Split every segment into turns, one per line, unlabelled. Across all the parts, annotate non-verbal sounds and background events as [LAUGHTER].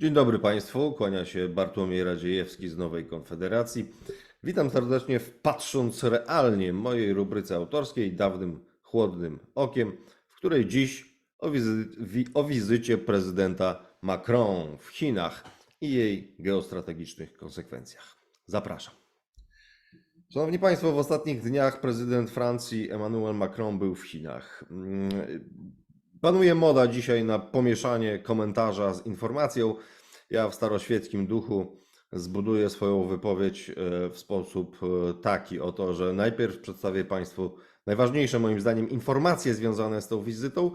Dzień dobry Państwu, kłania się Bartłomiej Radziejewski z Nowej Konfederacji. Witam serdecznie w Patrząc Realnie, mojej rubryce autorskiej Dawnym Chłodnym Okiem, w której dziś o, wizy- wi- o wizycie prezydenta Macron w Chinach i jej geostrategicznych konsekwencjach. Zapraszam. Szanowni Państwo, w ostatnich dniach prezydent Francji Emmanuel Macron był w Chinach. Panuje moda dzisiaj na pomieszanie komentarza z informacją. Ja w staroświeckim duchu zbuduję swoją wypowiedź e, w sposób e, taki oto, że najpierw przedstawię Państwu najważniejsze moim zdaniem informacje związane z tą wizytą,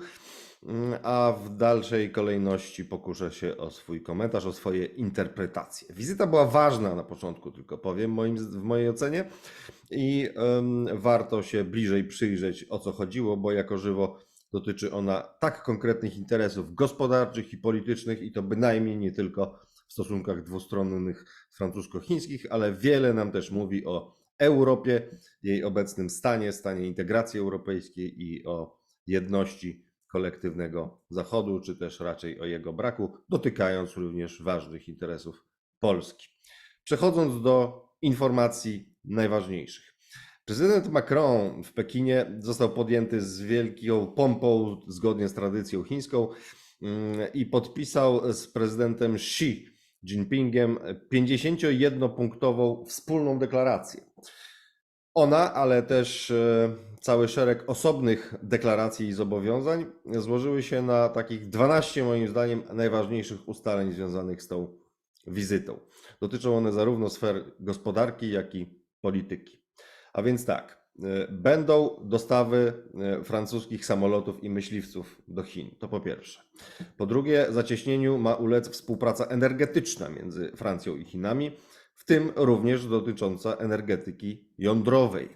mm, a w dalszej kolejności pokuszę się o swój komentarz, o swoje interpretacje. Wizyta była ważna na początku, tylko powiem moim, w mojej ocenie i warto się bliżej przyjrzeć o co chodziło, bo jako żywo dotyczy ona tak konkretnych interesów gospodarczych i politycznych i to bynajmniej nie tylko w stosunkach dwustronnych francusko-chińskich, ale wiele nam też mówi o Europie, jej obecnym stanie, stanie integracji europejskiej i o jedności kolektywnego Zachodu, czy też raczej o jego braku, dotykając również ważnych interesów Polski. Przechodząc do informacji najważniejszych. Prezydent Macron w Pekinie został podjęty z wielką pompą, zgodnie z tradycją chińską, mm, i podpisał z prezydentem Xi Jinpingiem 51-punktową wspólną deklarację. Ona, ale też e, cały szereg osobnych deklaracji i zobowiązań złożyły się na takich 12, moim zdaniem, najważniejszych ustaleń związanych z tą wizytą. Dotyczą one zarówno sfer gospodarki, jak i polityki. A więc tak, e, będą dostawy e, francuskich samolotów i myśliwców do Chin. To po pierwsze. Po drugie, zacieśnieniu ma ulec współpraca energetyczna między Francją i Chinami, w tym również dotycząca energetyki jądrowej.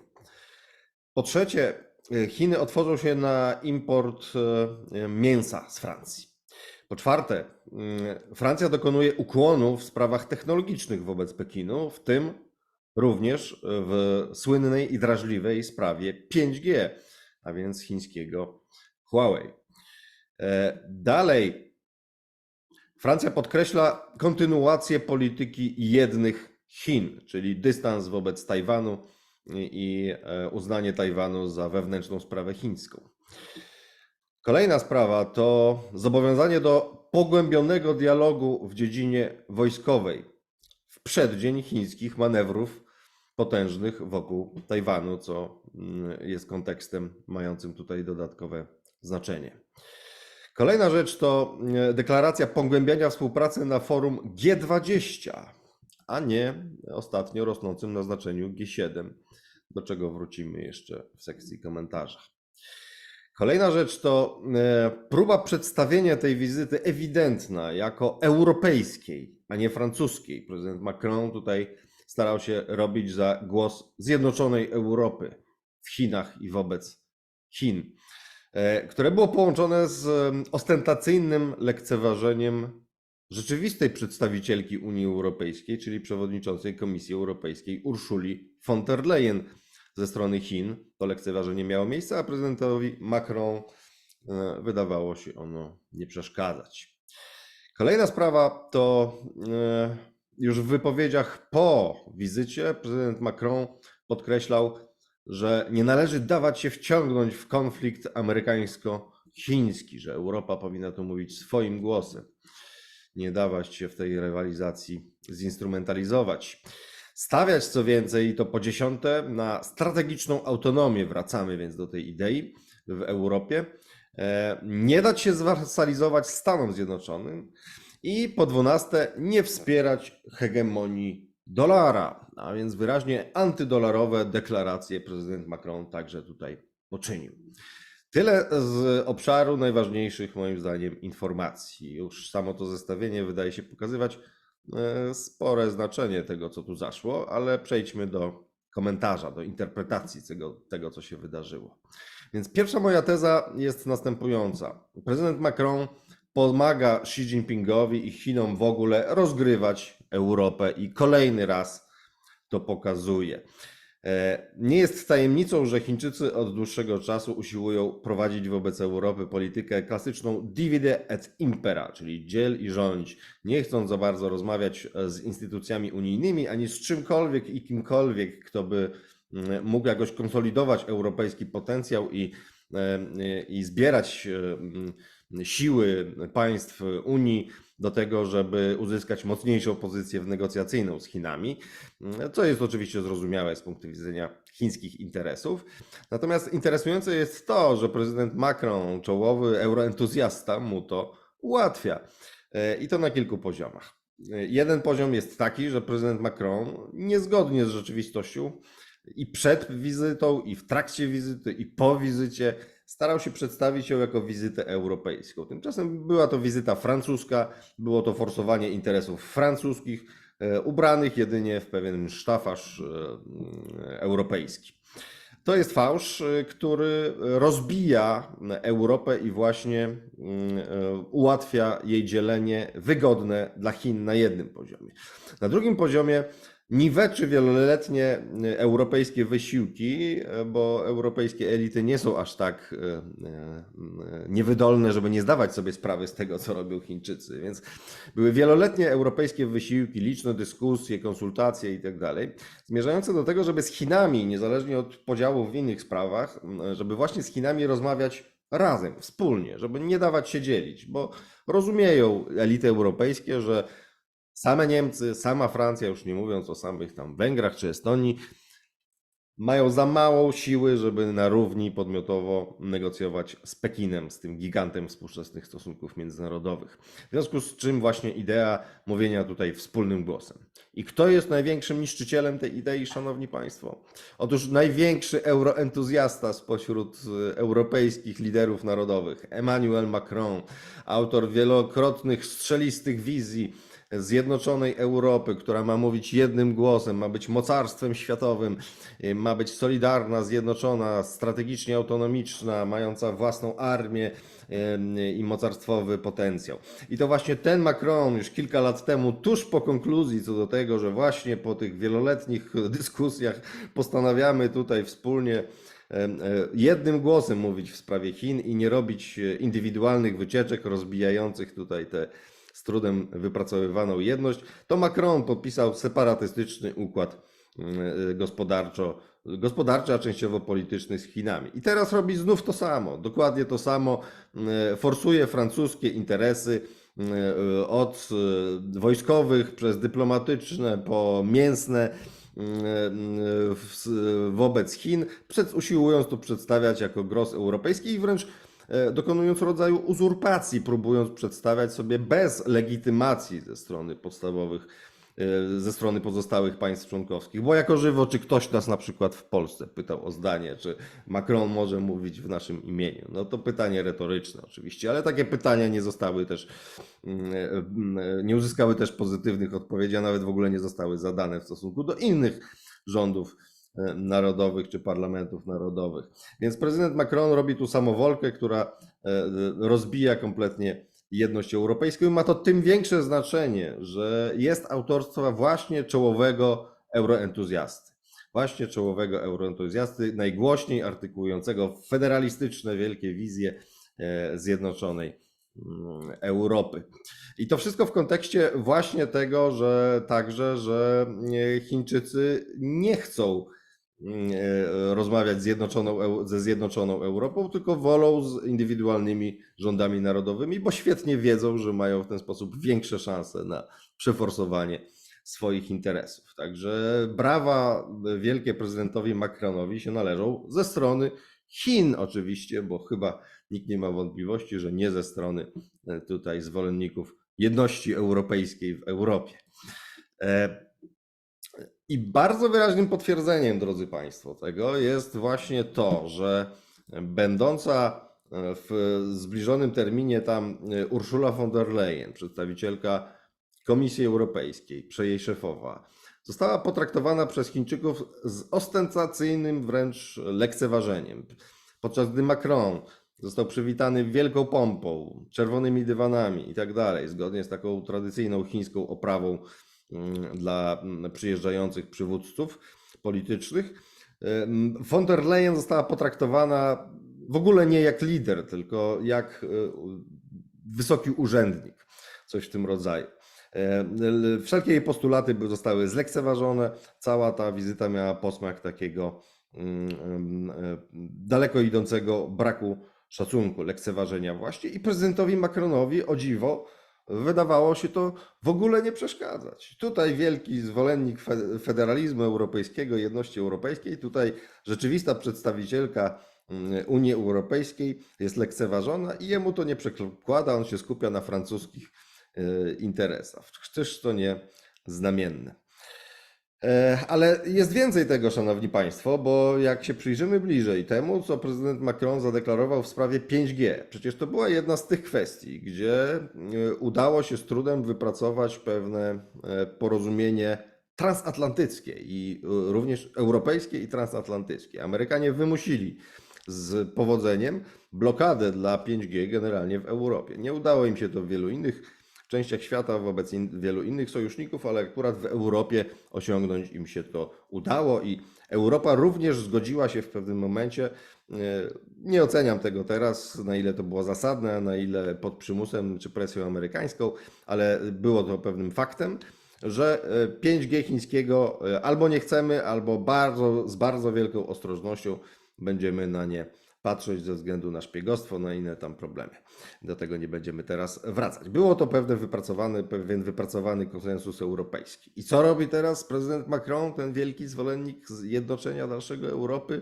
Po trzecie, e, Chiny otworzą się na import mięsa z Francji. Po czwarte, Francja dokonuje ukłonu w sprawach technologicznych wobec Pekinu, w tym również w słynnej i drażliwej sprawie 5G, a więc chińskiego Huawei. E, Dalej, Francja podkreśla kontynuację polityki jednych Chin, czyli dystans wobec Tajwanu i e, uznanie Tajwanu za wewnętrzną sprawę chińską. Kolejna sprawa to zobowiązanie do pogłębionego dialogu w dziedzinie wojskowej w przeddzień chińskich manewrów potężnych wokół Tajwanu, co mm, jest kontekstem mającym tutaj dodatkowe znaczenie. Kolejna rzecz to e, deklaracja pogłębiania współpracy na forum G20, a nie ostatnio rosnącym na znaczeniu G7, do czego wrócimy jeszcze w sekcji komentarzy. Kolejna rzecz to e, próba przedstawienia tej wizyty ewidentna jako europejskiej, a nie francuskiej. Prezydent Macron tutaj starał się robić za głos Zjednoczonej Europy w Chinach i wobec Chin, e, które było połączone z ostentacyjnym lekceważeniem rzeczywistej przedstawicielki Unii Europejskiej, czyli przewodniczącej Komisji Europejskiej Urszuli von der Leyen ze strony Chin. To lekceważenie miało miejsce, a prezydentowi Macron e, wydawało się ono nie przeszkadzać. Kolejna sprawa to e, już w wypowiedziach po wizycie prezydent Macron podkreślał, że nie należy dawać się wciągnąć w konflikt amerykańsko-chiński, że Europa powinna tu mówić swoim głosem, nie dawać się w tej rywalizacji zinstrumentalizować. Stawiać co więcej, i to po dziesiąte, na strategiczną autonomię, wracamy więc do tej idei w Europie, e, nie dać się zwasalizować Stanom Zjednoczonym i po dwunaste, nie wspierać hegemonii dolara, a więc wyraźnie antydolarowe deklaracje prezydent Macron także tutaj poczynił. Tyle z obszaru najważniejszych moim zdaniem informacji. Już samo to zestawienie wydaje się pokazywać e, spore znaczenie tego, co tu zaszło, ale przejdźmy do komentarza, do interpretacji tego, tego co się wydarzyło. Więc pierwsza moja teza jest następująca. Prezydent Macron pomaga Xi Jinpingowi i Chinom w ogóle rozgrywać Europę i kolejny raz to pokazuje. E, Nie jest tajemnicą, że Chińczycy od dłuższego czasu usiłują prowadzić wobec Europy politykę klasyczną divide et impera, czyli dziel i rządź, nie chcąc za bardzo rozmawiać e, z instytucjami unijnymi ani z czymkolwiek i kimkolwiek, kto by mm, mógł jakoś konsolidować europejski potencjał i, e, i zbierać mm, siły państw Unii do tego, żeby uzyskać mocniejszą pozycję w negocjacyjną z Chinami, co jest oczywiście zrozumiałe z punktu widzenia chińskich interesów. Natomiast interesujące jest to, że prezydent Macron, czołowy euroentuzjasta, mu to ułatwia. E, I to na kilku poziomach. Jeden poziom jest taki, że prezydent Macron niezgodnie z rzeczywistością i przed wizytą, i w trakcie wizyty, i po wizycie starał się przedstawić ją jako wizytę europejską. Tymczasem była to wizyta francuska, było to forsowanie interesów francuskich, e, ubranych jedynie w pewien sztafaż e, europejski. To jest fałsz, e, który rozbija Europę i właśnie mm, ułatwia jej dzielenie wygodne dla Chin na jednym poziomie. Na drugim poziomie niweczy wieloletnie e, europejskie wysiłki, e, bo europejskie elity nie są aż tak e, e, niewydolne, żeby nie zdawać sobie sprawy z tego, co robią Chińczycy. Więc były wieloletnie europejskie wysiłki, liczne dyskusje, konsultacje itd., zmierzające do tego, żeby z Chinami, niezależnie od podziałów w innych sprawach, żeby właśnie z Chinami rozmawiać razem, wspólnie, żeby nie dawać się dzielić, bo rozumieją elity europejskie, że Same Niemcy, sama Francja, już nie mówiąc o samych tam Węgrach czy Estonii, mają za mało siły, żeby na równi podmiotowo negocjować z Pekinem, z tym gigantem współczesnych stosunków międzynarodowych. W związku z czym właśnie idea mówienia tutaj wspólnym głosem. I kto jest największym niszczycielem tej idei, szanowni państwo? Otóż największy euroentuzjasta spośród e, europejskich liderów narodowych, Emmanuel Macron, autor wielokrotnych strzelistych wizji, zjednoczonej Europy, która ma mówić jednym głosem, ma być mocarstwem światowym, y, ma być solidarna, zjednoczona, strategicznie autonomiczna, mająca własną armię y, i mocarstwowy potencjał. I to właśnie ten Macron już kilka lat temu, tuż po konkluzji co do tego, że właśnie po tych wieloletnich [LAUGHS] dyskusjach postanawiamy tutaj wspólnie e, jednym głosem mówić w sprawie Chin i nie robić e, indywidualnych wycieczek rozbijających tutaj te trudem wypracowywaną jedność, to Macron podpisał separatystyczny układ mm, gospodarczo, gospodarczy, a częściowo polityczny z Chinami. I teraz robi znów to samo, dokładnie to samo, mm, forsuje francuskie interesy mm, od y, wojskowych przez dyplomatyczne po mięsne wobec Chin, usiłując to przedstawiać jako gros europejski i wręcz dokonując rodzaju uzurpacji, próbując przedstawiać sobie bez legitymacji ze strony podstawowych, e, ze strony pozostałych państw członkowskich. Bo jako żywo, czy ktoś nas na przykład w Polsce pytał o zdanie, czy Macron może mówić w naszym imieniu? No to pytanie retoryczne oczywiście, ale takie pytania nie zostały też, mm, mm, nie uzyskały też pozytywnych odpowiedzi, a nawet w ogóle nie zostały zadane w stosunku do innych rządów e, narodowych czy parlamentów narodowych. Więc prezydent Macron robi tu samowolkę, która e, rozbija kompletnie jedność europejską i ma to tym większe znaczenie, że jest autorstwa właśnie czołowego euroentuzjasty. Właśnie czołowego euroentuzjasty, najgłośniej artykułującego federalistyczne wielkie wizje e, zjednoczonej mm, Europy. I to wszystko w kontekście właśnie tego, że także, że e, Chińczycy nie chcą rozmawiać z zjednoczoną, Eu- ze Zjednoczoną Europą, tylko wolą z indywidualnymi rządami narodowymi, bo świetnie wiedzą, że mają w ten sposób większe szanse na przeforsowanie swoich interesów. Także brawa wielkie prezydentowi Macronowi się należą ze strony Chin oczywiście, bo chyba nikt nie ma wątpliwości, że nie ze strony e, tutaj zwolenników jedności europejskiej w Europie. I bardzo wyraźnym potwierdzeniem, drodzy Państwo, tego jest właśnie to, że będąca e, w zbliżonym terminie tam e, Ursula von der Leyen, przedstawicielka Komisji Europejskiej, jej szefowa, została potraktowana przez Chińczyków z ostentacyjnym wręcz lekceważeniem. Podczas gdy Macron został przywitany wielką pompą, czerwonymi dywanami i tak dalej, zgodnie z taką tradycyjną chińską oprawą dla mm, przyjeżdżających przywódców politycznych, Von der Leyen została potraktowana w ogóle nie jak lider, tylko jak e, wysoki urzędnik, coś w tym rodzaju. Wszelkie jej postulaty zostały zlekceważone. Cała ta wizyta miała posmak takiego mm, e, daleko idącego braku szacunku, lekceważenia właśnie. I prezydentowi Macronowi, o dziwo, wydawało się to w ogóle nie przeszkadzać. Tutaj wielki zwolennik fe- federalizmu europejskiego, jedności europejskiej, tutaj rzeczywista przedstawicielka mm, Unii Europejskiej jest lekceważona i jemu to nie przekłada, on się skupia na francuskich e, interesach. Czyż to nie znamienne? E, Ale jest więcej tego, szanowni państwo, bo jak się przyjrzymy bliżej temu, co prezydent Macron zadeklarował w sprawie 5G, przecież to była jedna z tych kwestii, gdzie e, udało się z trudem wypracować pewne e, porozumienie transatlantyckie i również europejskie i transatlantyckie. Amerykanie wymusili z powodzeniem blokadę dla 5G generalnie w Europie. Nie udało im się to w wielu innych częściach świata wobec in, wielu innych sojuszników, ale akurat w Europie osiągnąć im się to udało i Europa również zgodziła się w pewnym momencie. e, Nie oceniam tego teraz, na ile to było zasadne, na ile pod przymusem czy presją amerykańską, ale było to pewnym faktem, że e, 5G chińskiego e, albo nie chcemy, albo bardzo, z bardzo wielką ostrożnością będziemy na nie patrzeć ze względu na szpiegostwo, na inne tam problemy. Do tego nie będziemy teraz wracać. Było to pewne wypracowany, pewien wypracowany konsensus europejski. I co robi teraz prezydent Macron, ten wielki zwolennik zjednoczenia dalszego Europy?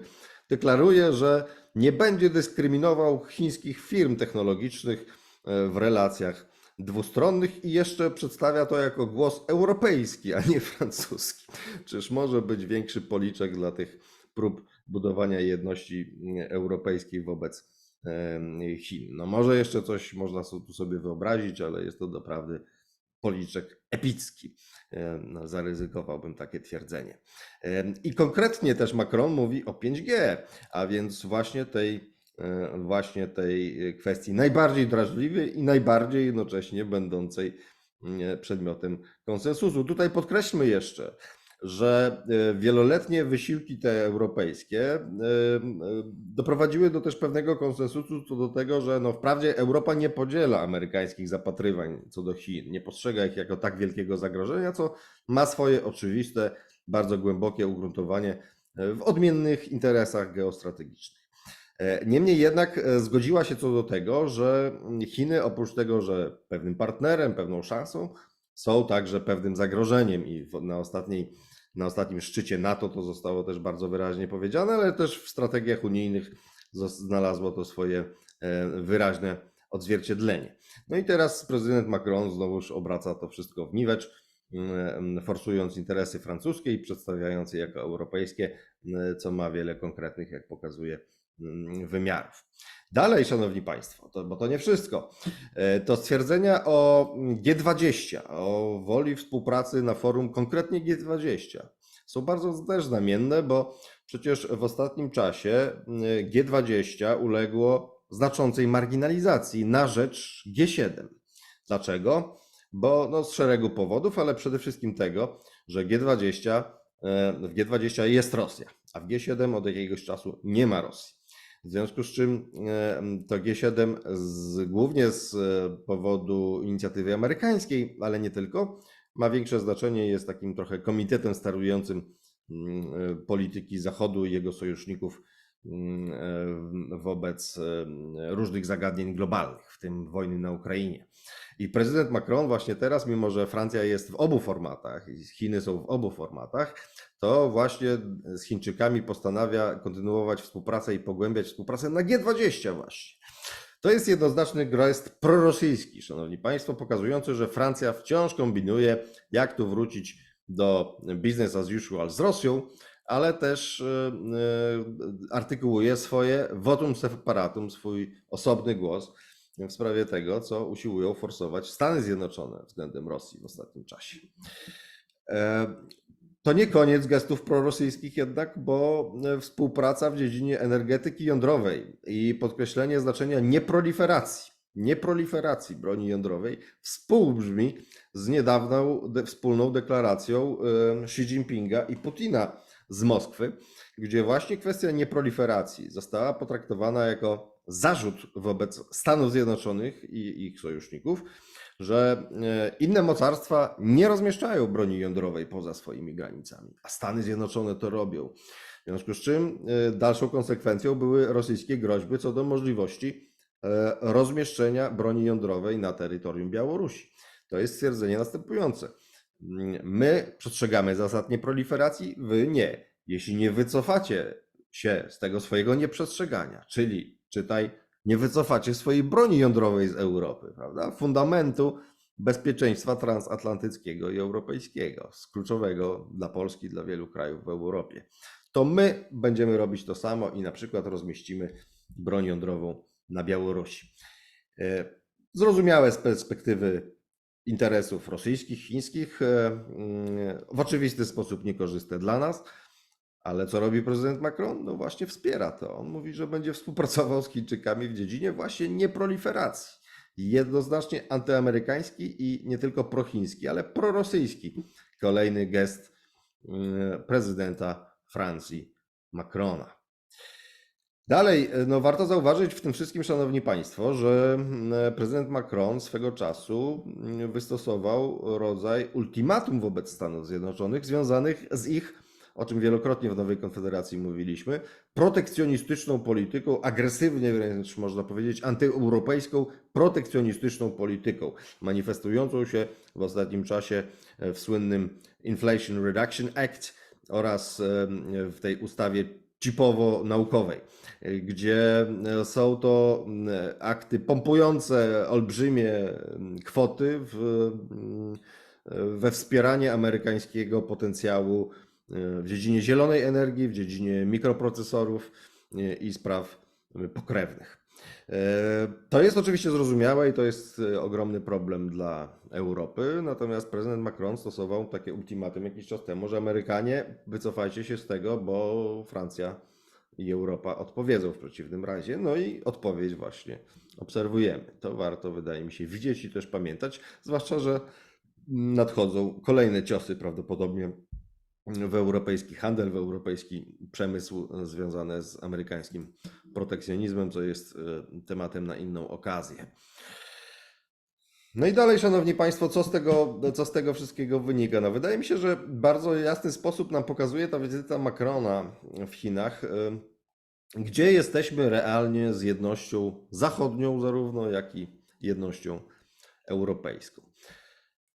Deklaruje, że nie będzie dyskryminował chińskich firm technologicznych e, w relacjach dwustronnych i jeszcze przedstawia to jako głos europejski, a nie francuski. Czyż może być większy policzek dla tych prób budowania jedności mm, europejskiej wobec Chin. No może jeszcze coś można tu sobie wyobrazić, ale jest to doprawdy policzek epicki. No, zaryzykowałbym takie twierdzenie. I konkretnie też Macron mówi o 5G, a więc właśnie tej, e, właśnie tej kwestii najbardziej drażliwej i najbardziej jednocześnie będącej mm, przedmiotem konsensusu. Tutaj podkreślmy jeszcze, że e, wieloletnie wysiłki te europejskie e, e, doprowadziły do też pewnego konsensusu co do tego, że no wprawdzie Europa nie podziela amerykańskich zapatrywań co do Chin, nie postrzega ich jako tak wielkiego zagrożenia, co ma swoje oczywiste, bardzo głębokie ugruntowanie w odmiennych interesach geostrategicznych. Niemniej jednak zgodziła się co do tego, że Chiny oprócz tego, że pewnym partnerem, pewną szansą, są także pewnym zagrożeniem i na, ostatniej, na ostatnim szczycie NATO to zostało też bardzo wyraźnie powiedziane, ale też w strategiach unijnych znalazło to swoje e, wyraźne odzwierciedlenie. No i teraz prezydent Macron znowuż obraca to wszystko w niwecz, forsując interesy francuskie i przedstawiając je jako europejskie, co ma wiele konkretnych, jak pokazuje, wymiarów. Dalej, szanowni państwo, to, bo to nie wszystko. E, To stwierdzenia o G20, o woli współpracy na forum konkretnie G20 są bardzo też znamienne, bo przecież w ostatnim czasie mm, G20 uległo znaczącej marginalizacji na rzecz G7. Dlaczego? Bo no, z szeregu powodów, ale przede wszystkim tego, że G20, e, w G20 jest Rosja, a w G7 od jakiegoś czasu nie ma Rosji. W związku z czym e, to G7 z, głównie z e, powodu inicjatywy amerykańskiej, ale nie tylko, ma większe znaczenie, jest takim trochę komitetem sterującym mm, polityki Zachodu i jego sojuszników wobec e, różnych zagadnień globalnych, w tym wojny na Ukrainie. I prezydent Macron właśnie teraz, mimo że Francja jest w obu formatach i Chiny są w obu formatach, to właśnie z Chińczykami postanawia kontynuować współpracę i pogłębiać współpracę na G20 właśnie. To jest jednoznaczny gest prorosyjski, szanowni państwo, pokazujący, że Francja wciąż kombinuje, jak tu wrócić do business as usual z Rosją, ale też e, e, artykułuje swoje votum separatum, swój osobny głos w sprawie tego, co usiłują forsować Stany Zjednoczone względem Rosji w ostatnim czasie. E, To nie koniec gestów prorosyjskich jednak, bo e, współpraca w dziedzinie energetyki jądrowej i podkreślenie znaczenia nieproliferacji, nieproliferacji broni jądrowej współbrzmi z niedawną wspólną deklaracją e, Xi Jinpinga i Putina z Moskwy, gdzie właśnie kwestia nieproliferacji została potraktowana jako zarzut wobec Stanów Zjednoczonych i ich sojuszników, że e, inne mocarstwa nie rozmieszczają broni jądrowej poza swoimi granicami, a Stany Zjednoczone to robią. W związku z czym e, dalszą konsekwencją były rosyjskie groźby co do możliwości e, rozmieszczenia broni jądrowej na terytorium Białorusi. To jest stwierdzenie następujące. Mm, My przestrzegamy zasad nieproliferacji, wy nie. Jeśli nie wycofacie się z tego swojego nieprzestrzegania, czyli czytaj, nie wycofacie swojej broni jądrowej z Europy, prawda? Fundamentu bezpieczeństwa transatlantyckiego i europejskiego, z kluczowego dla Polski, dla wielu krajów w Europie. To my będziemy robić to samo i na przykład rozmieścimy broń jądrową na Białorusi. E, Zrozumiałe z perspektywy interesów rosyjskich, chińskich, e, mm, w oczywisty sposób niekorzystne dla nas. Ale co robi prezydent Macron? No właśnie wspiera to. On mówi, że będzie współpracował z Chińczykami w dziedzinie właśnie nieproliferacji. Jednoznacznie antyamerykański i nie tylko prochiński, ale prorosyjski. Kolejny gest mm, prezydenta Francji Macrona. Dalej, no warto zauważyć w tym wszystkim, szanowni państwo, że mm, prezydent Macron swego czasu mm, wystosował rodzaj ultimatum wobec Stanów Zjednoczonych związanych z ich, o czym wielokrotnie w Nowej Konfederacji mówiliśmy, protekcjonistyczną polityką, agresywnie wręcz można powiedzieć, antyeuropejską, protekcjonistyczną polityką, manifestującą się w ostatnim czasie w słynnym Inflation Reduction Act oraz w tej ustawie chipowo-naukowej, gdzie są to mm, akty pompujące olbrzymie mm, kwoty w, mm, we wspieranie amerykańskiego potencjału w dziedzinie zielonej energii, w dziedzinie mikroprocesorów i spraw pokrewnych. E, To jest oczywiście zrozumiałe i to jest e, ogromny problem dla Europy. Natomiast prezydent Macron stosował takie ultimatum jakiś czas temu, że Amerykanie wycofajcie się z tego, bo Francja i Europa odpowiedzą w przeciwnym razie. No i odpowiedź właśnie obserwujemy. To warto, wydaje mi się, widzieć i też pamiętać, zwłaszcza, że nadchodzą kolejne ciosy prawdopodobnie w europejski handel, w europejski przemysł związane z amerykańskim protekcjonizmem, co jest e, tematem na inną okazję. No i dalej, Szanowni Państwo, co z tego, co z tego wszystkiego wynika? No, wydaje mi się, że bardzo jasny sposób nam pokazuje ta wizyta Macrona w Chinach, e, gdzie jesteśmy realnie z jednością zachodnią, zarówno jak i jednością europejską.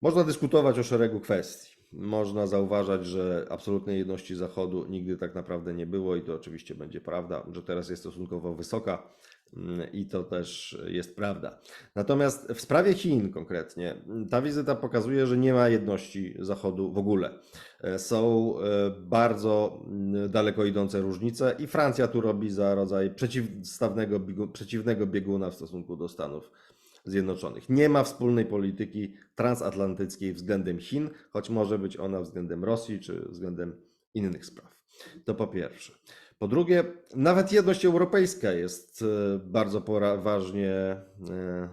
Można dyskutować o szeregu kwestii. Można zauważać, że absolutnej jedności Zachodu nigdy tak naprawdę nie było i to oczywiście będzie prawda, że teraz jest stosunkowo wysoka i to też jest prawda. Natomiast w sprawie Chin konkretnie, ta wizyta pokazuje, że nie ma jedności Zachodu w ogóle. E, Są e, bardzo mm, daleko idące różnice i Francja tu robi za rodzaj przeciwstawnego, przeciwnego bieguna w stosunku do Stanów Zjednoczonych. Nie ma wspólnej polityki transatlantyckiej względem Chin, choć może być ona względem Rosji czy względem innych spraw. To po pierwsze. Po drugie, nawet jedność europejska jest e, bardzo poważnie e,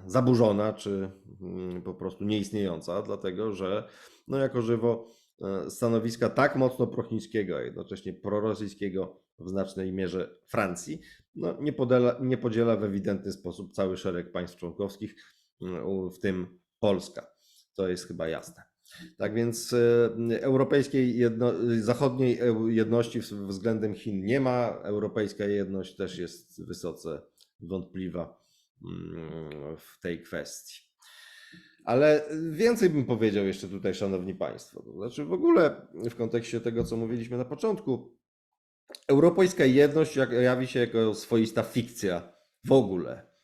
zaburzona, czy mm, po prostu nieistniejąca, dlatego że no jako żywo e, stanowiska tak mocno prochińskiego, a jednocześnie prorosyjskiego w znacznej mierze Francji, no, nie, podela, nie podziela w ewidentny sposób cały szereg państw członkowskich, mm, w tym Polska. To jest chyba jasne. Tak więc e, europejskiej, jedno, zachodniej eu- jedności względem Chin nie ma. Europejska jedność też jest wysoce wątpliwa mm, w tej kwestii. Ale więcej bym powiedział jeszcze tutaj, Szanowni Państwo. To znaczy, w ogóle w kontekście tego, co mówiliśmy na początku, Europejska jedność jawi się jako swoista fikcja w ogóle.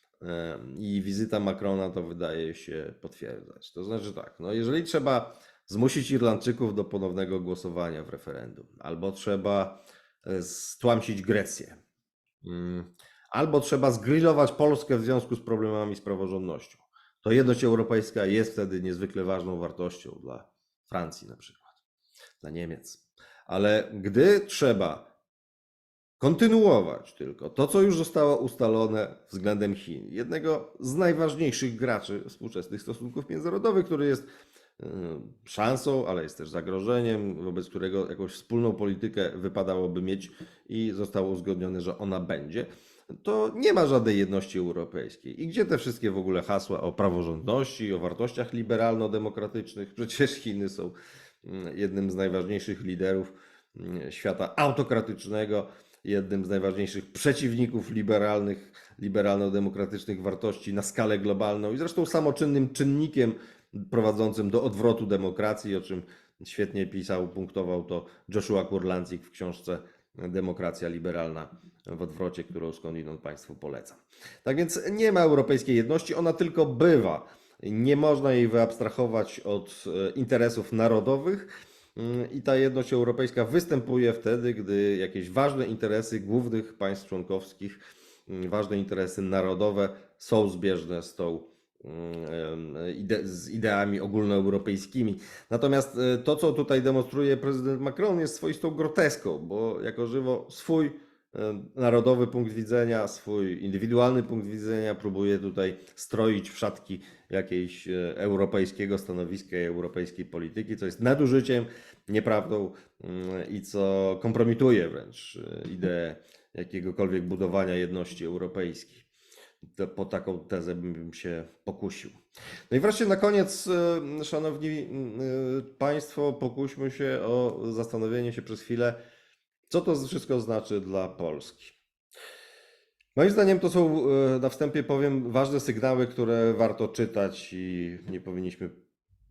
I wizyta Macrona to wydaje się potwierdzać. To znaczy tak, no jeżeli trzeba zmusić Irlandczyków do ponownego głosowania w referendum, albo trzeba e, stłamsić Grecję, mm, albo trzeba zgrillować Polskę w związku z problemami z praworządnością, to jedność europejska jest wtedy niezwykle ważną wartością dla Francji na przykład, dla Niemiec. Ale gdy trzeba kontynuować tylko to, co już zostało ustalone względem Chin, jednego z najważniejszych graczy współczesnych stosunków międzynarodowych, który jest y, szansą, ale jest też zagrożeniem, wobec którego jakąś wspólną politykę wypadałoby mieć i zostało uzgodnione, że ona będzie, to nie ma żadnej jedności europejskiej. I gdzie te wszystkie w ogóle hasła o praworządności, o wartościach liberalno-demokratycznych? Przecież Chiny są mm, jednym z najważniejszych liderów mm, świata autokratycznego, jednym z najważniejszych przeciwników liberalnych, liberalno-demokratycznych wartości na skalę globalną i zresztą samoczynnym czynnikiem prowadzącym do odwrotu demokracji, o czym świetnie pisał, punktował to Joshua Kurlandzik w książce Demokracja liberalna w odwrocie, którą skądinąd Państwu polecam. Tak więc nie ma europejskiej jedności, ona tylko bywa. Nie można jej wyabstrahować od e, interesów narodowych. Mm, I ta jedność europejska występuje wtedy, gdy jakieś ważne interesy głównych państw członkowskich, mm, ważne interesy narodowe są zbieżne z tą mm, ide- z ideami ogólnoeuropejskimi. Natomiast e, to, co tutaj demonstruje prezydent Macron, jest swoistą groteską, bo jako żywo swój e, narodowy punkt widzenia, swój indywidualny punkt widzenia próbuje tutaj stroić w szatki jakiejś e, europejskiego stanowiska i europejskiej polityki, co jest nadużyciem, nieprawdą mm, i co kompromituje wręcz e, ideę jakiegokolwiek budowania jedności europejskiej. To po taką tezę bym się pokusił. No i wreszcie na koniec, e, szanowni e, państwo, pokuśmy się o zastanowienie się przez chwilę, co to wszystko znaczy dla Polski. Moim zdaniem to są, e, na wstępie powiem, ważne sygnały, które warto czytać i nie powinniśmy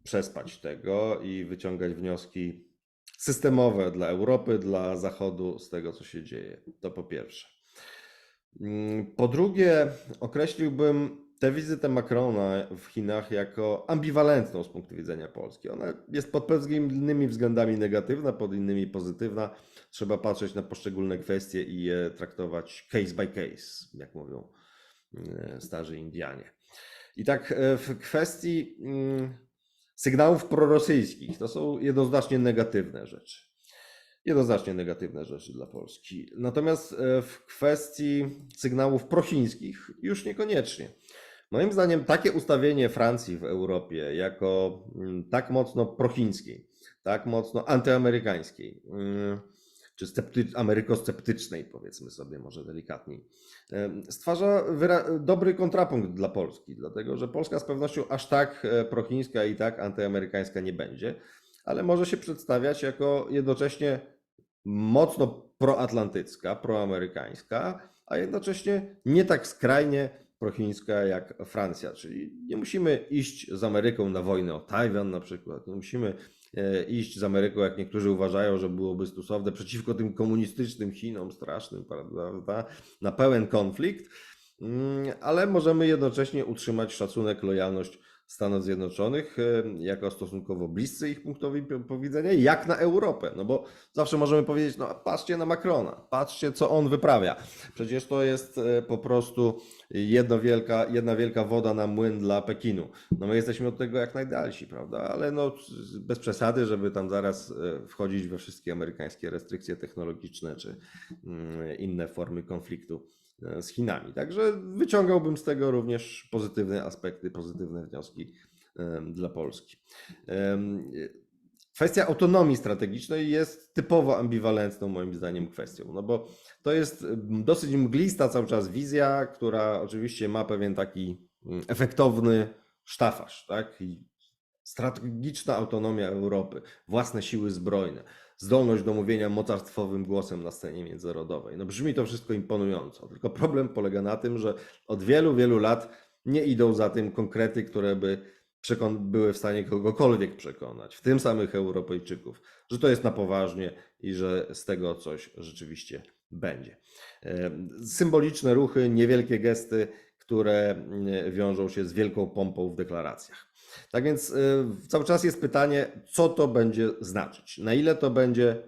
przespać tego i wyciągać wnioski systemowe dla Europy, dla Zachodu z tego, co się dzieje. To po pierwsze. Mm, Po drugie, określiłbym tę wizytę Macrona w Chinach jako ambiwalentną z punktu widzenia Polski. Ona jest pod pewnymi względami negatywna, pod innymi pozytywna. Trzeba patrzeć na poszczególne kwestie i je traktować case by case, jak mówią e, starzy Indianie. I tak e, w kwestii mm, sygnałów prorosyjskich, to są jednoznacznie negatywne rzeczy. Jednoznacznie negatywne rzeczy dla Polski. Natomiast e, w kwestii sygnałów prochińskich już niekoniecznie. Moim zdaniem takie ustawienie Francji w Europie jako mm, tak mocno prochińskiej, tak mocno antyamerykańskiej, mm, czy scepty- amerykosceptycznej, powiedzmy sobie może delikatniej, stwarza wyra- dobry kontrapunkt dla Polski, dlatego że Polska z pewnością aż tak e, prochińska i tak antyamerykańska nie będzie, ale może się przedstawiać jako jednocześnie mocno proatlantycka, proamerykańska, a jednocześnie nie tak skrajnie prochińska jak Francja. Czyli nie musimy iść z Ameryką na wojnę o Tajwan na przykład, nie musimy iść z Ameryką, jak niektórzy uważają, że byłoby stosowne przeciwko tym komunistycznym Chinom strasznym, prawda, na pełen konflikt, Mm, ale możemy jednocześnie utrzymać szacunek, lojalność Stanów Zjednoczonych e, jako stosunkowo bliscy ich punktowi po- widzenia, jak na Europę. No bo zawsze możemy powiedzieć, no patrzcie na Macrona, patrzcie co on wyprawia. Przecież to jest e, po prostu jedno wielka, jedna wielka woda na młyn dla Pekinu. No my jesteśmy od tego jak najdalsi, prawda? Ale no bez przesady, żeby tam zaraz e, wchodzić we wszystkie amerykańskie restrykcje technologiczne czy mm, inne formy konfliktu z Chinami. Także wyciągałbym z tego również pozytywne aspekty, pozytywne wnioski em, dla Polski. Em, Kwestia autonomii strategicznej jest typowo ambiwalentną moim zdaniem kwestią, no bo to jest dosyć mglista cały czas wizja, która oczywiście ma pewien taki mm, efektowny sztafaż, tak? Strategiczna autonomia Europy, własne siły zbrojne, zdolność do mówienia mocarstwowym głosem na scenie międzynarodowej. No brzmi to wszystko imponująco, tylko problem polega na tym, że od wielu, wielu lat nie idą za tym konkrety, które by były w stanie kogokolwiek przekonać, w tym samych Europejczyków, że to jest na poważnie i że z tego coś rzeczywiście będzie. Symboliczne ruchy, niewielkie gesty, które mm, wiążą się z wielką pompą w deklaracjach. Tak więc e, cały czas jest pytanie, co to będzie znaczyć? Na ile to będzie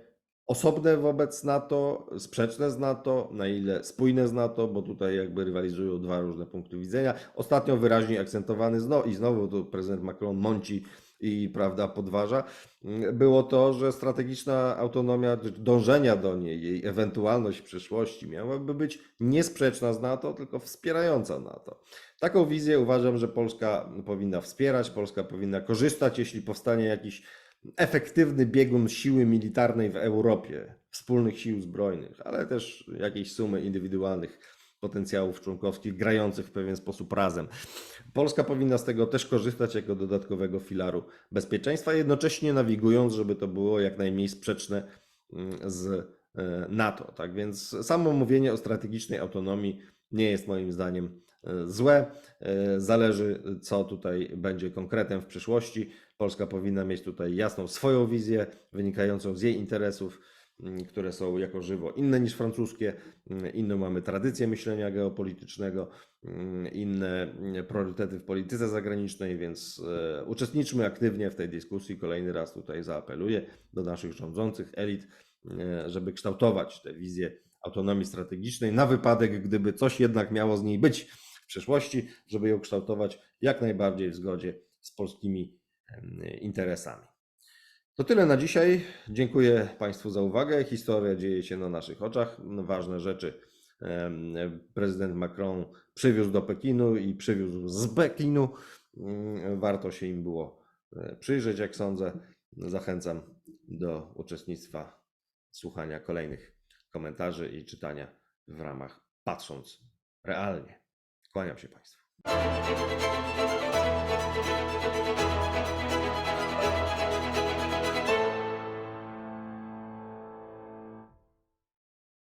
osobne wobec NATO, sprzeczne z NATO, na ile spójne z NATO, bo tutaj jakby rywalizują dwa różne punkty widzenia. Ostatnio wyraźnie akcentowany znowu i znowu tu prezydent Macron mąci i prawda, podważa, mm, było to, że strategiczna autonomia dążenia do niej, jej ewentualność w przyszłości miałaby być niesprzeczna z NATO, tylko wspierająca NATO. Taką wizję uważam, że Polska powinna wspierać, Polska powinna korzystać, jeśli powstanie jakiś efektywny biegun siły militarnej w Europie, wspólnych sił zbrojnych, ale też jakiejś sumy indywidualnych potencjałów członkowskich grających w pewien sposób razem. Polska powinna z tego też korzystać jako dodatkowego filaru bezpieczeństwa, jednocześnie nawigując, żeby to było jak najmniej sprzeczne mm, z e, NATO. Tak więc samo mówienie o strategicznej autonomii nie jest moim zdaniem złe. E, Zależy, co tutaj będzie konkretem w przyszłości. Polska powinna mieć tutaj jasną swoją wizję, wynikającą z jej interesów, mm, które są jako żywo inne niż francuskie. Mm, Inną mamy tradycję myślenia geopolitycznego, mm, inne priorytety w polityce zagranicznej, więc e, uczestniczmy aktywnie w tej dyskusji. Kolejny raz tutaj zaapeluję do naszych rządzących elit, e, żeby kształtować tę wizję autonomii strategicznej na wypadek, gdyby coś jednak miało z niej być przyszłości, żeby ją kształtować jak najbardziej w zgodzie z polskimi interesami. To tyle na dzisiaj. Dziękuję Państwu za uwagę. Historia dzieje się na naszych oczach. Ważne rzeczy prezydent Macron przywiózł do Pekinu i przywiózł z Pekinu. Mm, Warto się im było e, przyjrzeć, jak sądzę. Zachęcam do uczestnictwa, słuchania kolejnych komentarzy i czytania w ramach Patrząc Realnie. Kłaniam się Państwu.